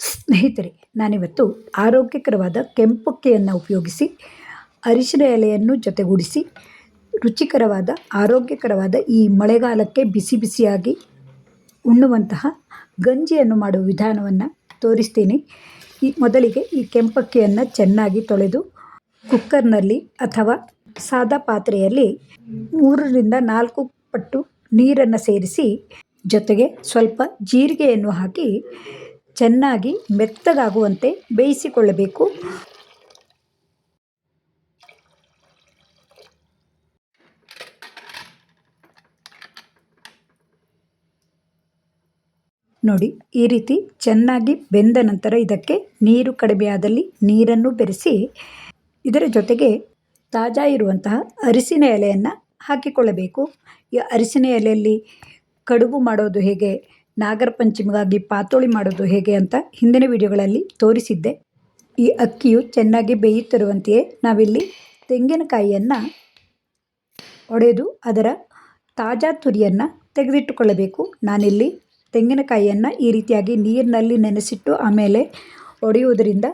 ಸ್ನೇಹಿತರೆ, ನಾನಿವತ್ತು ಆರೋಗ್ಯಕರವಾದ ಕೆಂಪಕ್ಕೆಯನ್ನು ಉಪಯೋಗಿಸಿ, ಅರಿಶಿನ ಎಲೆಯನ್ನು ಜೊತೆಗೂಡಿಸಿ, ರುಚಿಕರವಾದ, ಆರೋಗ್ಯಕರವಾದ ಈ ಮಳೆಗಾಲಕ್ಕೆ ಬಿಸಿ ಬಿಸಿಯಾಗಿ ಉಣ್ಣುವಂತಹ ಗಂಜಿಯನ್ನು ಮಾಡುವ ವಿಧಾನವನ್ನು ತೋರಿಸ್ತೀನಿ. ಈ ಮೊದಲಿಗೆ ಈ ಕೆಂಪಕ್ಕಿಯನ್ನು ಚೆನ್ನಾಗಿ ತೊಳೆದು, ಕುಕ್ಕರ್ನಲ್ಲಿ ಅಥವಾ ಸಾದಾ ಪಾತ್ರೆಯಲ್ಲಿ ಮೂರರಿಂದ ನಾಲ್ಕು ಪಟ್ಟು ನೀರನ್ನು ಸೇರಿಸಿ, ಜೊತೆಗೆ ಸ್ವಲ್ಪ ಜೀರಿಗೆಯನ್ನು ಹಾಕಿ ಚೆನ್ನಾಗಿ ಮೆತ್ತಗಾಗುವಂತೆ ಬೇಯಿಸಿಕೊಳ್ಳಬೇಕು. ನೋಡಿ, ಈ ರೀತಿ ಚೆನ್ನಾಗಿ ಬೆಂದ ನಂತರ ಇದಕ್ಕೆ ನೀರು ಕಡಿಮೆಯಾದಲ್ಲಿ ನೀರನ್ನು ಬೆರೆಸಿ, ಇದರ ಜೊತೆಗೆ ತಾಜಾ ಇರುವಂತಹ ಅರಿಶಿನ ಎಲೆಯನ್ನು ಹಾಕಿಕೊಳ್ಳಬೇಕು. ಈ ಅರಿಶಿನ ಎಲೆಯಲ್ಲಿ ಕಡುಬು ಮಾಡೋದು ಹೇಗೆ? ನಾಗರ ಪಂಚಮಿಗಾಗಿ ಪಾತೋಳಿ ಮಾಡೋದು ಹೇಗೆ ಅಂತ ಹಿಂದಿನ ವಿಡಿಯೋಗಳಲ್ಲಿ ತೋರಿಸಿದ್ದೆ. ಈ ಅಕ್ಕಿಯು ಚೆನ್ನಾಗಿ ಬೇಯುತ್ತಿರುವಂತೆಯೇ ನಾವಿಲ್ಲಿ ತೆಂಗಿನಕಾಯಿಯನ್ನು ಒಡೆದು ಅದರ ತಾಜಾ ತುರಿಯನ್ನು ತೆಗೆದಿಟ್ಟುಕೊಳ್ಳಬೇಕು. ನಾನಿಲ್ಲಿ ತೆಂಗಿನಕಾಯಿಯನ್ನು ಈ ರೀತಿಯಾಗಿ ನೀರಿನಲ್ಲಿ ನೆನೆಸಿಟ್ಟು ಆಮೇಲೆ ಒಡೆಯುವುದರಿಂದ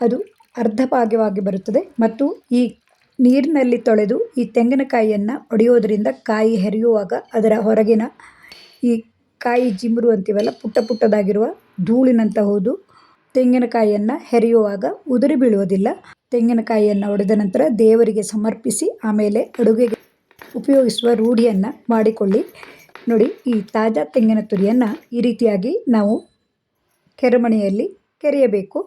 ಅದು ಅರ್ಧ ಭಾಗವಾಗಿ ಬರುತ್ತದೆ ಮತ್ತು ಈ ನೀರಿನಲ್ಲಿ ತೊಳೆದು ಈ ತೆಂಗಿನಕಾಯಿಯನ್ನು ಒಡೆಯೋದರಿಂದ ಕಾಯಿ ಹೆರೆಯುವಾಗ ಅದರ ಹೊರಗಿನ ಈ ಕಾಯಿ ಜಿಮ್ರು ಅಂತೀವಲ್ಲ, ಪುಟ್ಟ ಪುಟ್ಟದಾಗಿರುವ ಧೂಳಿನಂತಹುದು ತೆಂಗಿನಕಾಯಿಯನ್ನು ಹೆರೆಯುವಾಗ ಉದುರಿ ಬೀಳುವುದಿಲ್ಲ. ತೆಂಗಿನಕಾಯಿಯನ್ನು ಒಡೆದ ನಂತರ ದೇವರಿಗೆ ಸಮರ್ಪಿಸಿ ಆಮೇಲೆ ಅಡುಗೆಗೆ ಉಪಯೋಗಿಸುವ ರೂಢಿಯನ್ನು ಮಾಡಿಕೊಳ್ಳಿ. ನೋಡಿ, ಈ ತಾಜಾ ತೆಂಗಿನ ತುರಿಯನ್ನು ಈ ರೀತಿಯಾಗಿ ನಾವು ಕೆರೆಮಣೆಯಲ್ಲಿ ಕೆರೆಯಬೇಕು.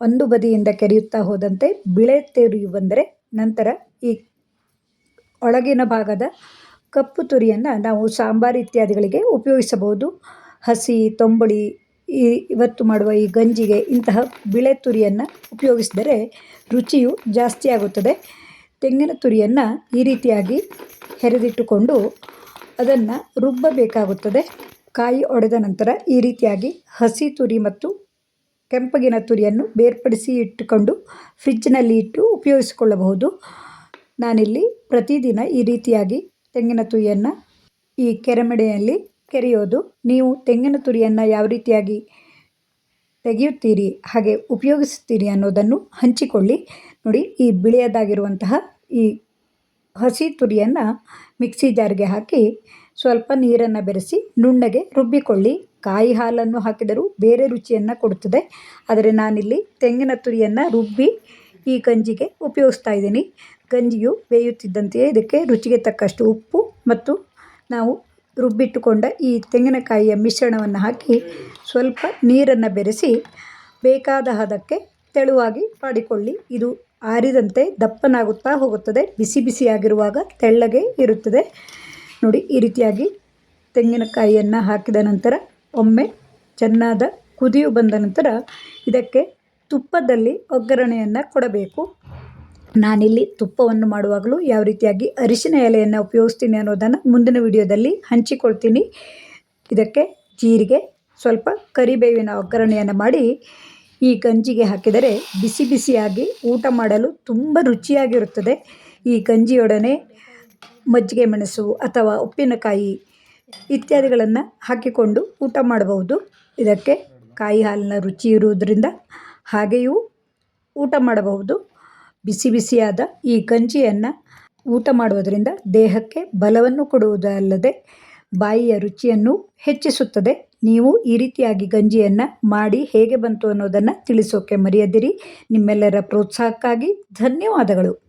ಒಂದು ಬದಿಯಿಂದ ಕೆರೆಯುತ್ತಾ ಹೋದಂತೆ ಬಿಳೆ ತೆರಿಯು ಬಂದರೆ ನಂತರ ಈ ಒಳಗಿನ ಭಾಗದ ಕಪ್ಪು ತುರಿಯನ್ನು ನಾವು ಸಾಂಬಾರು ಇತ್ಯಾದಿಗಳಿಗೆ ಉಪಯೋಗಿಸಬಹುದು. ಹಸಿ, ತೊಂಬಳಿ, ಈ ಇವತ್ತು ಮಾಡುವ ಈ ಗಂಜಿಗೆ ಇಂತಹ ಬಿಳೆ ತುರಿಯನ್ನು ಉಪಯೋಗಿಸಿದರೆ ರುಚಿಯು ಜಾಸ್ತಿ ಆಗುತ್ತದೆ. ತೆಂಗಿನ ತುರಿಯನ್ನು ಈ ರೀತಿಯಾಗಿ ಹೆರೆದಿಟ್ಟುಕೊಂಡು ಅದನ್ನು ರುಬ್ಬಬೇಕಾಗುತ್ತದೆ. ಕಾಯಿ ಒಡೆದ ನಂತರ ಈ ರೀತಿಯಾಗಿ ಹಸಿ ತುರಿ ಮತ್ತು ಕೆಂಪಗಿನ ತುರಿಯನ್ನು ಬೇರ್ಪಡಿಸಿ ಇಟ್ಟುಕೊಂಡು ಫ್ರಿಜ್ಜಿನಲ್ಲಿ ಇಟ್ಟು ಉಪಯೋಗಿಸಿಕೊಳ್ಳಬಹುದು. ನಾನಿಲ್ಲಿ ಪ್ರತಿದಿನ ಈ ರೀತಿಯಾಗಿ ತೆಂಗಿನ ತುರಿಯನ್ನು ಈ ಕೆರೆಮಡೆಯಲ್ಲಿ ಕೆರೆಯೋದು. ನೀವು ತೆಂಗಿನ ತುರಿಯನ್ನು ಯಾವ ರೀತಿಯಾಗಿ ತೆಗೆಯುತ್ತೀರಿ, ಹಾಗೆ ಉಪಯೋಗಿಸುತ್ತೀರಿ ಅನ್ನೋದನ್ನು ಹಂಚಿಕೊಳ್ಳಿ. ನೋಡಿ, ಈ ಬಿಳಿಯದಾಗಿರುವಂತಹ ಈ ಹಸಿ ತುರಿಯನ್ನು ಮಿಕ್ಸಿ ಜಾರ್ಗೆ ಹಾಕಿ ಸ್ವಲ್ಪ ನೀರನ್ನು ಬೆರೆಸಿ ನುಣ್ಣಗೆ ರುಬ್ಬಿಕೊಳ್ಳಿ. ಕಾಯಿ ಹಾಲನ್ನು ಹಾಕಿದರೂ ಬೇರೆ ರುಚಿಯನ್ನು ಕೊಡುತ್ತದೆ. ಆದರೆ ನಾನಿಲ್ಲಿ ತೆಂಗಿನ ತುರಿಯನ್ನು ರುಬ್ಬಿ ಈ ಗಂಜಿಗೆ ಉಪಯೋಗಿಸ್ತಾ ಇದ್ದೀನಿ. ಗಂಜಿಯು ಬೇಯುತ್ತಿದ್ದಂತೆಯೇ ಇದಕ್ಕೆ ರುಚಿಗೆ ತಕ್ಕಷ್ಟು ಉಪ್ಪು ಮತ್ತು ನಾವು ರುಬ್ಬಿಟ್ಟುಕೊಂಡ ಈ ತೆಂಗಿನಕಾಯಿಯ ಮಿಶ್ರಣವನ್ನು ಹಾಕಿ ಸ್ವಲ್ಪ ನೀರನ್ನು ಬೆರೆಸಿ ಬೇಕಾದ ಹದಕ್ಕೆ ತೆಳುವಾಗಿ ಮಾಡಿಕೊಳ್ಳಿ. ಇದು ಆರಿದಂತೆ ದಪ್ಪನಾಗುತ್ತಾ ಹೋಗುತ್ತದೆ. ಬಿಸಿ ಬಿಸಿಯಾಗಿರುವಾಗ ತೆಳ್ಳಗೆ ಇರುತ್ತದೆ. ನೋಡಿ, ಈ ರೀತಿಯಾಗಿ ತೆಂಗಿನಕಾಯಿಯನ್ನು ಹಾಕಿದ ನಂತರ ಒಮ್ಮೆ ಚೆನ್ನಾದ ಕುದಿಯು ಬಂದ ನಂತರ ಇದಕ್ಕೆ ತುಪ್ಪದಲ್ಲಿ ಒಗ್ಗರಣೆಯನ್ನು ಕೊಡಬೇಕು. ನಾನಿಲ್ಲಿ ತುಪ್ಪವನ್ನು ಮಾಡುವಾಗಲೂ ಯಾವ ರೀತಿಯಾಗಿ ಅರಿಶಿನ ಎಲೆಯನ್ನು ಉಪಯೋಗಿಸ್ತೀನಿ ಅನ್ನೋದನ್ನು ಮುಂದಿನ ವಿಡಿಯೋದಲ್ಲಿ ಹಂಚಿಕೊಳ್ತೀನಿ. ಇದಕ್ಕೆ ಜೀರಿಗೆ, ಸ್ವಲ್ಪ ಕರಿಬೇವಿನ ಒಗ್ಗರಣೆಯನ್ನು ಮಾಡಿ ಈ ಗಂಜಿಗೆ ಹಾಕಿದರೆ ಬಿಸಿ ಬಿಸಿಯಾಗಿ ಊಟ ಮಾಡಲು ತುಂಬ ರುಚಿಯಾಗಿರುತ್ತದೆ. ಈ ಗಂಜಿಯೊಡನೆ ಮಜ್ಜಿಗೆ ಮೆಣಸು ಅಥವಾ ಉಪ್ಪಿನಕಾಯಿ ಇತ್ಯಾದಿಗಳನ್ನು ಹಾಕಿಕೊಂಡು ಊಟ ಮಾಡಬಹುದು. ಇದಕ್ಕೆ ಕಾಯಿ ಹಾಲಿನ ರುಚಿ ಇರುವುದರಿಂದ ಹಾಗೆಯೂ ಊಟ ಮಾಡಬಹುದು. ಬಿಸಿ ಬಿಸಿಯಾದ ಈ ಗಂಜಿಯನ್ನು ಊಟ ಮಾಡುವುದರಿಂದ ದೇಹಕ್ಕೆ ಬಲವನ್ನು ಕೊಡುವುದಲ್ಲದೆ ಬಾಯಿಯ ರುಚಿಯನ್ನು ಹೆಚ್ಚಿಸುತ್ತದೆ. ನೀವು ಈ ರೀತಿಯಾಗಿ ಗಂಜಿಯನ್ನು ಮಾಡಿ ಹೇಗೆ ಬಂತು ಅನ್ನೋದನ್ನು ತಿಳಿಸೋಕೆ ಮರೆಯದಿರಿ. ನಿಮ್ಮೆಲ್ಲರ ಪ್ರೋತ್ಸಾಹಕ್ಕಾಗಿ ಧನ್ಯವಾದಗಳು.